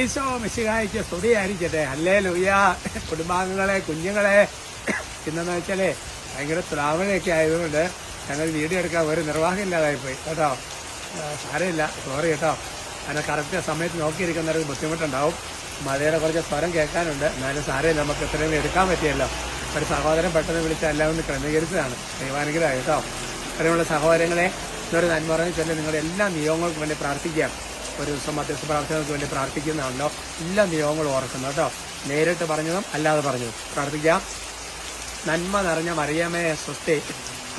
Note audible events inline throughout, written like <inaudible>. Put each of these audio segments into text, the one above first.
ഈശോ സ്തുതിയായിരിക്കട്ടെ. അല്ലേ ലൂയ കുടുംബാംഗങ്ങളെ കുഞ്ഞുങ്ങളെ. ഇന്നെന്ന് വെച്ചാലേ ഭയങ്കര ത്രാവണയൊക്കെ ആയതുകൊണ്ട് ഞങ്ങൾ വീഡിയോ എടുക്കാൻ ഒരു നിർവാഹം ഇല്ലാതായിപ്പോയി കേട്ടോ? സാരമില്ല. സോറി കേട്ടോ. അതിനെ കറക്റ്റ് സമയത്ത് നോക്കിയിരിക്കുന്നവർക്ക് ബുദ്ധിമുട്ടുണ്ടാവും. മഴയുടെ കുറച്ച് സ്വരം കേൾക്കാനുണ്ട്. എന്നാലും സാരമില്ല. നമുക്ക് ഇത്രയും എടുക്കാൻ പറ്റിയല്ലോ. ഒരു സഹോദരൻ പെട്ടെന്ന് വിളിച്ച എല്ലാം ഒന്ന് ക്രമീകരിച്ചതാണ്. ദൈവാനുഗ്രഹം കേട്ടോ. അത്രയുള്ള സഹോദരങ്ങളെ ഇന്നൊരു നന്മറഞ്ഞ് ചൊല്ലി നിങ്ങളുടെ എല്ലാ നിയോഗങ്ങൾക്കും വേണ്ടി പ്രാർത്ഥിക്കാം. ഒരു ദിവസം മധ്യസ്ഥ പ്രാർത്ഥനകൾക്ക് വേണ്ടി പ്രാർത്ഥിക്കുന്നതാണല്ലോ എല്ലാ നിയമങ്ങളും ഓർക്കുന്നു കേട്ടോ. നേരിട്ട് പറഞ്ഞതും അല്ലാതെ പറഞ്ഞതും. പ്രാർത്ഥിക്കാം നന്മ നിറഞ്ഞ മറിയമേ സ്വസ്തി.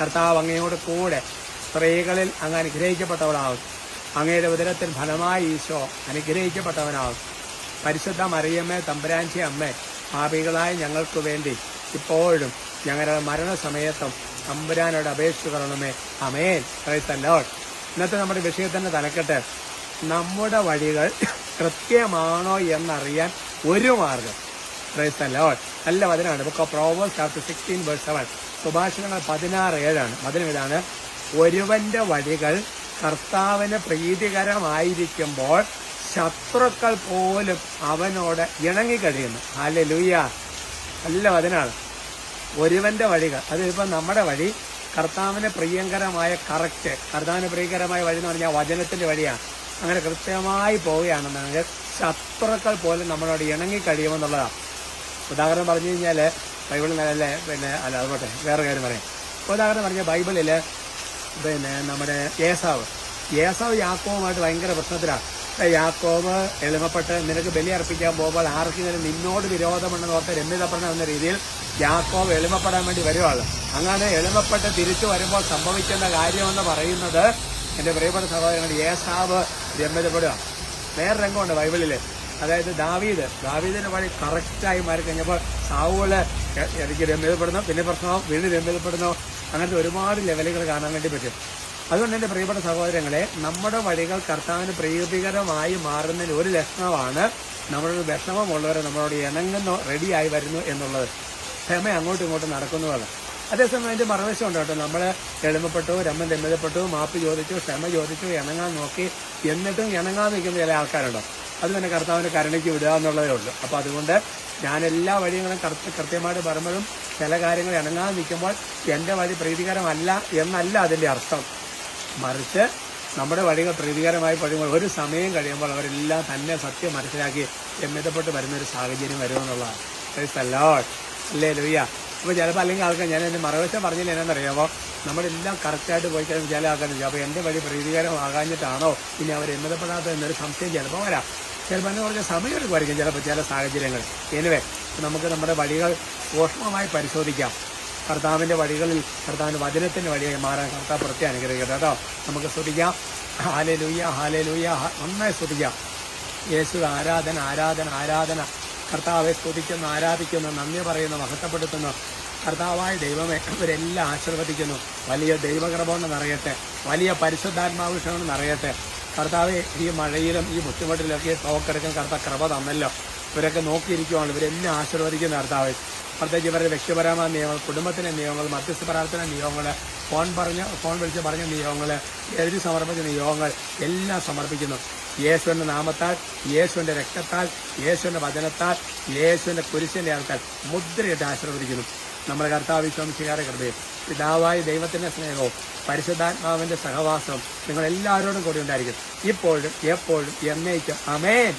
കർത്താവ് അങ്ങയോട് കൂടെ സ്ത്രീകളിൽ അങ്ങ് അനുഗ്രഹിക്കപ്പെട്ടവളാവും. അങ്ങയുടെ ഉദരത്തിൽ ഫലമായി ഈശോ അനുഗ്രഹിക്കപ്പെട്ടവനാവും. പരിശുദ്ധ മറിയമ്മേ തമ്പരാഞ്ചി അമ്മേ പാപികളായ ഞങ്ങൾക്ക് വേണ്ടി ഇപ്പോഴും ഞങ്ങളുടെ മരണസമയത്തും തമ്പുരാനോട് അപേക്ഷിച്ചു അപേക്ഷിക്കണമേ അമേൻ ക്രൈസ്തല്ലോൾ ഇന്നത്തെ നമ്മുടെ വിഷയത്തിന്റെ തലക്കെട്ട് നമ്മുടെ വഴികൾ <coughs> കൃത്യമാണോ എന്നറിയാൻ ഒരു മാർഗം. ക്രൈസ്തല്ലോൾ നല്ല വചനമാണ്. Book of proverbs chapter sixteen verse seven സുഭാഷണങ്ങൾ പതിനാറ് ഏഴാണ്. വചനം ഇതാണ്. ഒരുവന്റെ വഴികൾ കർത്താവിന് പ്രീതികരമായിരിക്കുമ്പോൾ ശത്രുക്കൾ പോലും അവനോട് ഇണങ്ങിക്കഴിയുന്നു. അല്ലെ ലൂയ നല്ല വചനാണ് ഒരുവന്റെ വഴികൾ. അതിപ്പോ നമ്മുടെ വഴി കർത്താവിന് പ്രിയങ്കരമായ കറക്റ്റ് കർത്താവിന് പ്രിയങ്കരമായ വഴി എന്ന് പറഞ്ഞാൽ വചനത്തിന്റെ വഴിയാണ്. അങ്ങനെ കൃത്യമായി പോവുകയാണെന്നുണ്ടെങ്കിൽ ശത്രുക്കൾ പോലും നമ്മളോട് ഇണങ്ങി കഴിയുമെന്നുള്ളതാണ് ഉദാഹരണം പറഞ്ഞു കഴിഞ്ഞാൽ ബൈബിളിൽ അല്ലേ പിന്നെ അല്ല അതുപോട്ടെ വേറെ കാര്യം പറയാം. ഉദാഹരണം പറഞ്ഞാൽ ബൈബിളിൽ പിന്നെ നമ്മുടെ ഏസാവ്. ഏസാവ് യാക്കോവുമായിട്ട് ഭയങ്കര പ്രശ്നത്തിലാണ് യാക്കോവ് എളിമപ്പെട്ട് നിനക്ക് ബലി അർപ്പിക്കാൻ പോകുമ്പോൾ ആർക്കെങ്കിലും നിന്നോട് വിരോധമുണ്ടെന്ന് ഓർത്ത് രമ്യതപ്പെടണം എന്ന രീതിയിൽ യാക്കോവ് എളിമപ്പെടാൻ വേണ്ടി വരുവാണ്. അങ്ങനെ എളിമപ്പെട്ട് തിരിച്ചു വരുമ്പോൾ സംഭവിക്കുന്ന കാര്യമെന്ന് പറയുന്നത് എന്റെ പ്രിയപ്പെട്ട സഹോദരങ്ങൾ ഏസാവ് രമ്യതപ്പെടുക വേറെ രംഗമുണ്ട് ബൈബിളിൽ അതായത് ദാവീദ്. ദാവീദിന്റെ പണി കറക്റ്റായി മാറി കഴിഞ്ഞപ്പോൾ സാവുകൾ എനിക്ക് രമ്യതപ്പെടുന്നു പിന്നെ പ്രശ്നമാവും വീണ്ടും രമ്യതപ്പെടുന്നു അങ്ങനത്തെ ഒരുപാട് ലെവലുകൾ കാണാൻ വേണ്ടി പറ്റും. അതുകൊണ്ട് എന്റെ പ്രിയപ്പെട്ട സഹോദരങ്ങളെ നമ്മുടെ വഴികൾ കർത്താവിന് പ്രീതികരമായി മാറുന്നതിന് ഒരു ലക്ഷണമാണ് നമ്മളൊരു വിഷമമുള്ളവരെ നമ്മളോട് ഇണങ്ങുന്നു റെഡിയായി വരുന്നു എന്നുള്ളത്. ക്ഷമ അങ്ങോട്ടും ഇങ്ങോട്ടും നടക്കുന്നതാണ്. അതേസമയം അതിന്റെ മറുവശം ഉണ്ട് കേട്ടോ. നമ്മൾ എളിമപ്പെട്ടു രമ്മൻ രമ്യതപ്പെട്ടു മാപ്പ് ചോദിച്ചു ക്ഷമ ചോദിച്ചു ഇണങ്ങാൻ നോക്കി എന്നിട്ടും ഇണങ്ങാൻ നിൽക്കുന്ന ചില ആൾക്കാരുണ്ടോ? അത് തന്നെ കർത്താവിന് കരുണയ്ക്ക് വിടുക എന്നുള്ളതേ ഉള്ളൂ. അപ്പോൾ അതുകൊണ്ട് ഞാൻ എല്ലാ വഴികളും കൃത്യ കൃത്യമായിട്ട് പറയുമ്പോഴും ചില കാര്യങ്ങൾ ഇണങ്ങാതെ നിൽക്കുമ്പോൾ എന്റെ വഴി പ്രീതികരമല്ല എന്നല്ല അതിന്റെ അർത്ഥം. മറിച്ച് നമ്മുടെ വഴികൾ പ്രീതികരമായി കഴിയുമ്പോൾ ഒരു സമയം കഴിയുമ്പോൾ അവരെല്ലാം തന്നെ സത്യം മനസ്സിലാക്കി രമ്യതപ്പെട്ട് വരുന്ന ഒരു സാഹചര്യം വരുമെന്നുള്ളതാണ്. അല്ലേ ലൂയ്യ അപ്പോൾ ചിലപ്പോൾ അല്ലെങ്കിൽ ആൾക്കാർ ഞാൻ എന്റെ മറുവശം പറഞ്ഞില്ല എന്നറിയാമോ നമ്മളെല്ലാം കറക്റ്റായിട്ട് പോയി കഴിഞ്ഞാൽ ചില ചോദിക്കും അപ്പോൾ എന്റെ വഴി പ്രീതികരമാകാഞ്ഞിട്ടാണോ പിന്നെ അവർ എന്നതപ്പെടാത്ത എന്നൊരു സംശയം ചിലപ്പോൾ വരാം. ചിലപ്പോൾ എന്നെ കുറച്ച് സമയം എടുക്കുമായിരിക്കും ചിലപ്പോൾ ചില സാഹചര്യങ്ങൾ. എനിവേ നമുക്ക് നമ്മുടെ വഴികൾ സൂക്ഷ്മമായി പരിശോധിക്കാം. കർത്താവിന്റെ വഴികളിൽ കർത്താവിന്റെ വചനത്തിന്റെ വഴിയായി മാറാൻ കർത്താവ് പ്രത്യേകം അനുഗ്രഹിക്കട്ടെ കേട്ടോ. നമുക്ക് ശ്രദ്ധിക്കാം ഹാലെ ഹാലലൂയ ഹാലെ ലൂയ്യ നന്നായി ശ്രദ്ധിക്കാം യേശു ആരാധന ആരാധന ആരാധന. കർത്താവെ സ്തുതിക്കുന്നു ആരാധിക്കുന്നു നന്ദി പറയുന്നു മഹത്വപ്പെടുത്തുന്നു. കർത്താവായ ദൈവമേ ഇവരെല്ലാം ആശീർവദിക്കുന്നു. വലിയ ദൈവകൃപകൊണ്ട് നിറയട്ടെ. വലിയ പരിശുദ്ധാത്മാവിഷണം നിറയട്ടെ. കർത്താവെ ഈ മഴയിലും ഈ ബുദ്ധിമുട്ടിലൊക്കെ തോക്കെടുക്കാൻ കർത്താവ് കൃപ തന്നല്ലോ. ഇവരൊക്കെ നോക്കിയിരിക്കുവാണ്. ഇവരെല്ലാം ആശീർവദിക്കുന്ന കർത്താവ്. പ്രത്യേകിച്ച് ഇവരുടെ വ്യക്തിപരമായ നിയമങ്ങൾ കുടുംബത്തിന്റെ നിയമങ്ങൾ മധ്യസ്ഥ പ്രാർത്ഥന നിയമങ്ങൾ ഫോൺ പറഞ്ഞ ഫോൺ വിളിച്ച് പറഞ്ഞ നിയമങ്ങൾ എഴുതി സമർപ്പിച്ച നിയമങ്ങൾ എല്ലാം സമർപ്പിക്കുന്നു. യേശുവിന്റെ നാമത്താൽ യേശുവിന്റെ രക്തത്താൽ യേശുവിന്റെ വചനത്താൽ യേശുവിന്റെ കുരിശിന്റെ ആൾക്കാർ മുദ്രയിട്ട് ആശീർവദിക്കുന്നു. നമ്മുടെ കർത്താവ് വിശ്വംശികാരെ കൃപയും പിതാവായ ദൈവത്തിന്റെ സ്നേഹവും പരിശുദ്ധാത്മാവിന്റെ സഹവാസവും നിങ്ങൾ എല്ലാവരോടും കൂടി ഉണ്ടായിരിക്കും. ഇപ്പോഴും എപ്പോഴും എന്നേക്കും. അമേൻ